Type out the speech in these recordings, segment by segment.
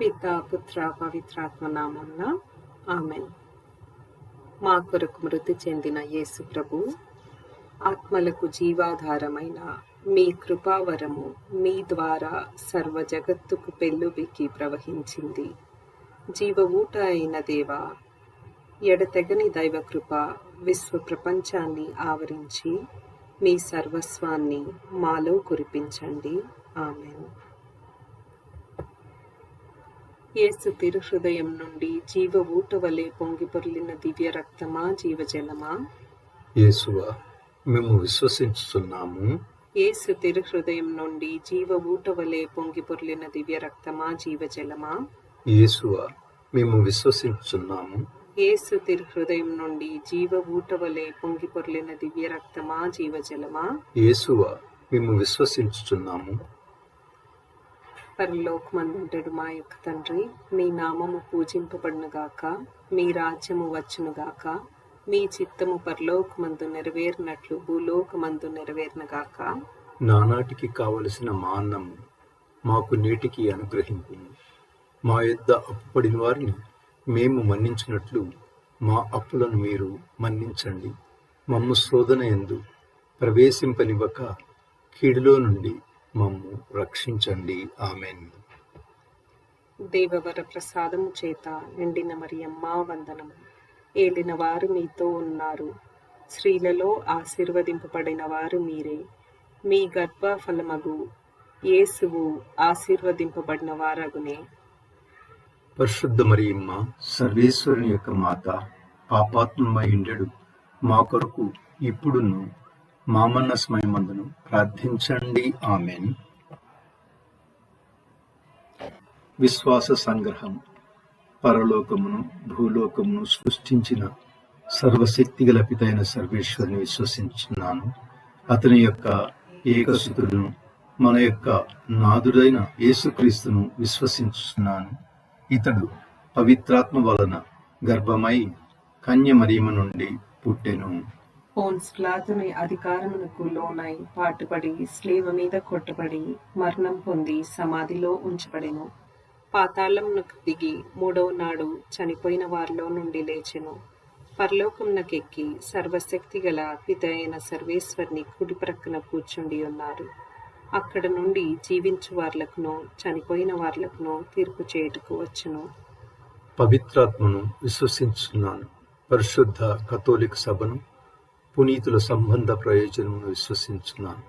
పిత పుత్ర పవిత్రాత్మ నామంన ఆమెన్. మా కొరకు మృతి చెందిన యేసు ప్రభు ఆత్మలకు జీవాధారమైన మీ కృపావరము మీ ద్వారా సర్వ జగత్తుకు పెళ్ళుబికి ప్రవహించింది. జీవ ఊట అయిన దేవ ఎడతెగని దైవకృప విశ్వ ప్రపంచాన్ని ఆవరించి మీ సర్వస్వాన్ని మాలో కురిపించండి. ఆమెన్. యేసు తిరుహృదయం నుండి జీవ ఊట వలె పొంగి పొర్లిన దివ్య రక్తమా జీవజలమా? యేసువా మేము విశ్వసించుచున్నాము యేసు తిరుహృదయం నుండి జీవ ఊట వలె పొంగి పొర్లిన దివ్య రక్తమా జీవజలమా? యేసువా మేము విశ్వసించుచున్నాము యేసు తిరుహృదయం నుండి జీవ ఊట వలె పొంగి పొర్లిన దివ్య రక్తమా జీవజలమా? యేసువా మేము విశ్వసించుచున్నాము పరలోకమందుంటడు మా యొక్క తండ్రి. మీ నామము పూజింపబడునుగాక మీ రాజ్యము వచ్చునుగాక మీ చిత్తము పరలోకమందు నెరవేరినట్లు భూలోకమందు నెరవేరినగాక. నానాటికి కావలసిన మాన్నము మాకు నేటికి అనుగ్రహింపు. మా యొద్ద అప్పుపడిన వారిని మేము మన్నించినట్లు మా అప్పులను మీరు మన్నించండి. మమ్ము శోధన ఎందు ప్రవేశింపనివ్వక కీడులో నుండి మమ్ము రక్షించండి. ఆమెన్. దేవవర ప్రసాదము చేత నిండిన మరియమ్మ వందనము ఏలిన వారు మీతో ఉన్నారు. స్త్రీలలో ఆశీర్వదింపబడిన వారు మీరే. మీ గర్భ ఫలమగు యేసువు ఆశీర్వదింపబడిన వారగునే. పరిశుద్ధ మరియమ్మ సర్వేశ్వరుని యొక్క మాత పాపాత్మయుండెడు మా కొరకు ఇప్పుడును మామన్న స్మయమందును ప్రార్థించండి. ఆమెన్. విశ్వాస సంగ్రహం. పరలోకమును భూలోకమును సృష్టించిన సర్వశక్తిగల పితైన సర్వేశ్వరుని విశ్వసించున్నాను అతని యొక్క ఏకసుతుడును మన యొక్క నాదుడైన యేసుక్రీస్తును విశ్వసించున్నాను ఇతడు పవిత్రాత్మ వలన గర్భమై కన్య నుండి పుట్టెను. పోన్స్లాతుని అధికారమునకు లోనై పాటుపడి స్లీవ మీద కొట్టబడి మరణం పొంది సమాధిలో ఉంచబడెను. పాతాళమునకు దిగి మూడవ నాడు చనిపోయిన వారిలో నుండి లేచెను. పరలోకమునకెక్కి సర్వశక్తి గల పిత అయిన సర్వేశ్వరిని కుడి ప్రక్కన కూర్చుండి ఉన్నారు. అక్కడ నుండి జీవించు వార్లకును చనిపోయిన వార్లకును తీర్పు చేయుటకు వచ్చును. పవిత్రాత్మను విశ్వసించున్నాను పరిశుద్ధ కథోలిక సభను పునీతుల సంబంధ ప్రయోజనమును విశ్వసించున్నాను.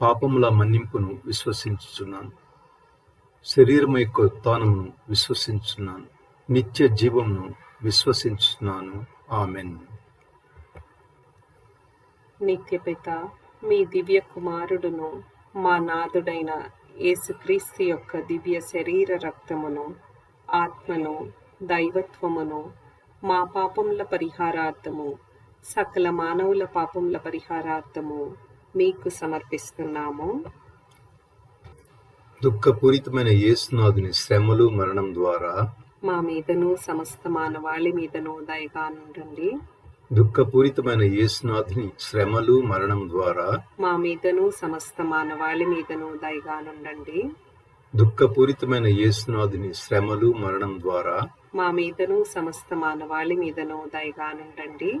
పాపముల మన్నింపును విశ్వసించుచున్నాను. శరీరం యొక్క ఉత్థానమును విశ్వసించున్నాను. నిత్య జీవమును విశ్వసించున్నాను. ఆమెన్. నిత్యపిత మీ దివ్య కుమారుడును మా నాథుడైన యేసుక్రీస్తు యొక్క దివ్య శరీర రక్తమును ఆత్మను దైవత్వమును మా పాపముల పరిహారార్థము సకల మానవుల పాపముల పరిహారార్థము మీకు సమర్పిస్తున్నాము. దుఃఖపూరితమైన యేసునాథుని శ్రమలు మరణం ద్వారా మా మీదను సమస్త మానవాళి మీదను దయగా నుండండి. దుఃఖపూరితమైన యేసునాథుని శ్రమలు మరణం ద్వారా మా మీదను సమస్త మానవాళి మీదను దయగా నుండండి. దుఃఖపూరితమైన యేసునాథుని శ్రమలు మరణం ద్వారా మా మీదను సమస్త మానవాళి మీదను దయగా నుండండి.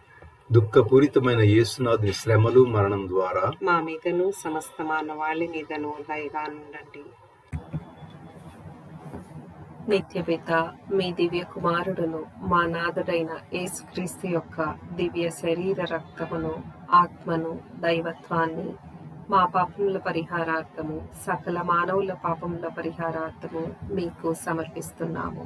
దుఃఖపూరితమైన యేసునాథుని శ్రమలు మరణం ద్వారా మా మీదను సమస్త మానవాళి మీదను దయగా నుండండి. నిత్యపిత మీ దివ్య కుమారుడును మా నాథుడైన యేసుక్రీస్తు యొక్క దివ్య శరీర రక్తమును ఆత్మను దైవత్వాన్ని మా పాపముల పరిహారార్థము సకల మానవుల పాపముల పరిహారార్థము మీకు సమర్పిస్తున్నాము.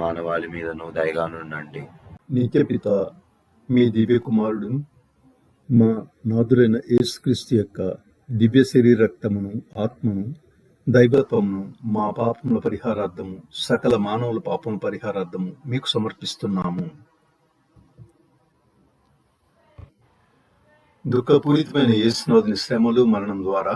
మానవాళి మీదను దయగానుండండి నుండండి నిత్యపిత మీ దివ్య కుమారుడు మా నాదురైన యేసుక్రీస్తు యొక్క దివ్య శరీర రక్తమును ఆత్మను దైవత్వమును మా పాపముల పరిహారార్థము సకల మానవుల పాపముల పరిహారార్థము మీకు సమర్పిస్తున్నాము. దుఃఖపూరితమైన యేసునాథుని శ్రమలు మరణం ద్వారా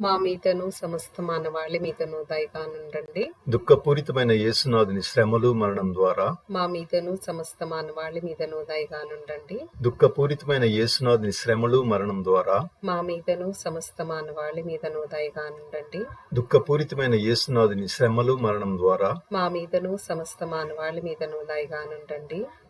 మా మీదను సమస్త మానవాళి మీదను దయగా నుండండి దుఃఖపూరితమైన యేసునాథుని శ్రమలు మరణం ద్వారా మా మీదను సమస్త మానవాళి మీదను దయగా నుండండి దుఃఖపూరితమైన యేసునాథుని శ్రమలు మరణం ద్వారా మా మీదను సమస్త మానవాళి మీదను దయగా నుండండి దుఃఖపూరితమైన యేసునాథుని శ్రమలు మరణం ద్వారా మా మీదను సమస్త మానవాళి మీదను దయగా నుండండి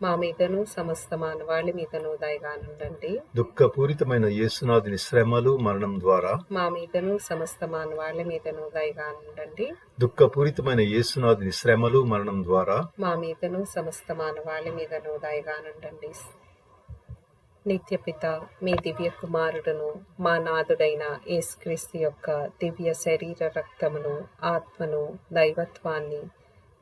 మా మీదను సమస్త మానవాళి మీదను దయగా నుండండి దుఃఖపూరితమైన యేసునాథుని శ్రమలు మరణం ద్వారా మా మీదను సమస్త మానవాళి మీదను దయగా ఉండండి దుఃఖపూరితమైన యేసునాథుని శ్రమలు మరణం ద్వారా మా మీదను సమస్త మానవాళి మీదను దయగా ఉండండి నిత్యపిత మీ దివ్య కుమారుడును మా నాథుడైన యేసుక్రీస్తు యొక్క దివ్య శరీర రక్తమును ఆత్మను దైవత్వాన్ని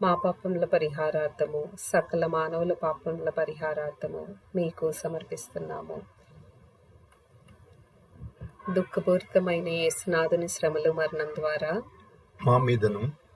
మా పాపముల పరిహారార్థము సకల మానవుల పాపముల పరిహారార్థము మీకు సమర్పిస్తున్నాము. దుఃఖపూరితమైన యేసునాథుని శ్రమలు మరణం ద్వారా మా మీదను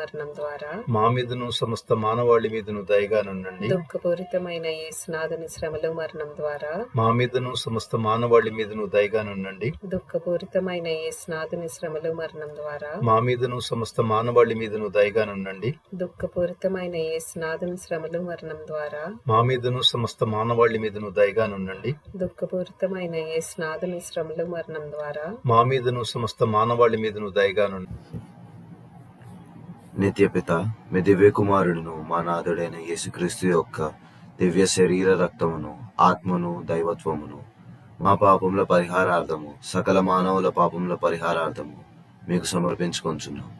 మరణం ద్వారా మా మీదను సమస్త మానవాళి మీదను దయగానుండండి దుఃఖపూరితమైన యేసునాథుని శ్రమలు మరణం ద్వారా మా మీదను సమస్త మానవాళి మీదను దయగానుండండి దుఃఖపూరితమైన యేసునాథుని శ్రమలు మరణం ద్వారా మా మీదను సమస్త మానవాళి మీదను దయగానుండండి దుఃఖపూరితమైన యేసునాథుని శ్రమలు మరణం ద్వారా మా మీదను సమస్త మానవాళి మీదను దయగానుండండి దుఃఖపూరితమైన యేసునాథుని శ్రమలు మరణం ద్వారా మా మీదను సమస్త మానవాళి మీదను దయగానుండండి నిత్యపిత మీ దివ్య కుమారుడును మా నాథుడైన యేసుక్రీస్తు యొక్క దివ్య శరీర రక్తమును ఆత్మను దైవత్వమును మా పాపముల పరిహారార్థము సకల మానవుల పాపముల పరిహారార్థము మీకు సమర్పించుకొంచున్నాం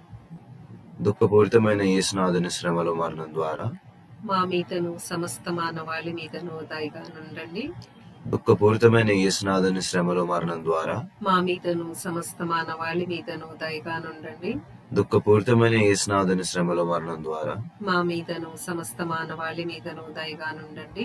దుఃఖపూరితమైన యేసునాథుని శ్రమలు మరణం ద్వారా మా మీదను సమస్త మానవాళి మీదను దయగా నుండండి. దుఃఖపూరితమైన యేసునాథుని శ్రమలు మరణం ద్వారా మా మీదను సమస్త మానవాళి మీదను దయగా నుండండి. దుఃఖపూరితమైన యేసునాథుని శ్రమల మరణం ద్వారా. మా మీదను సమస్త మానవాళి మీదను దయగానుండండి.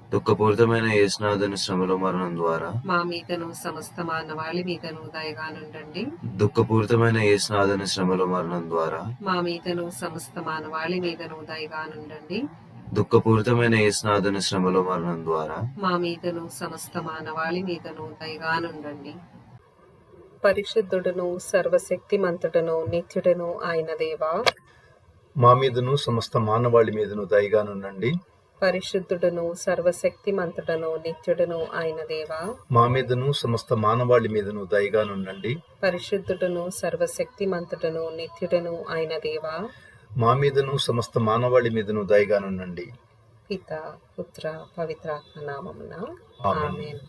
దుఃఖపూరితమైన యేసునాథుని శ్రమలో మరణం ద్వారా మా మీదను సమస్త మానవాళి మీదను దయగానుండండి. దుఃఖపూరితమైన యేసునాథుని శ్రమలో మరణం ద్వారా మా మీదను సమస్త మానవాళి మీదను దయగానుండండి. దుఃఖపూరితమైన యేసునాథుని శ్రమలో మరణం ద్వారా మా మీదను సమస్త మానవాళి మీదను దయగానుండండి. పరిశుద్ధుడును సర్వశక్తిమంతుడును నిత్యుడును ఆయన దేవా. మా మీదను సమస్త మానవాళి మీదను దయగానుండండి. పరిశుద్ధుడును సర్వశక్తిమంతుడును నిత్యుడును ఆయన దేవా. మా మీదను సమస్త మానవాళి మీదను దయగానుండండి పరిశుద్ధుడును సర్వశక్తిమంతుడును నిత్యుడును ఆయన దేవా. మా మీదను సమస్త మానవాళి మీదను దయగానుండండి పిత పుత్ర పవిత్రాత్మ నామమున. ఆమేన్. ఆమేన్.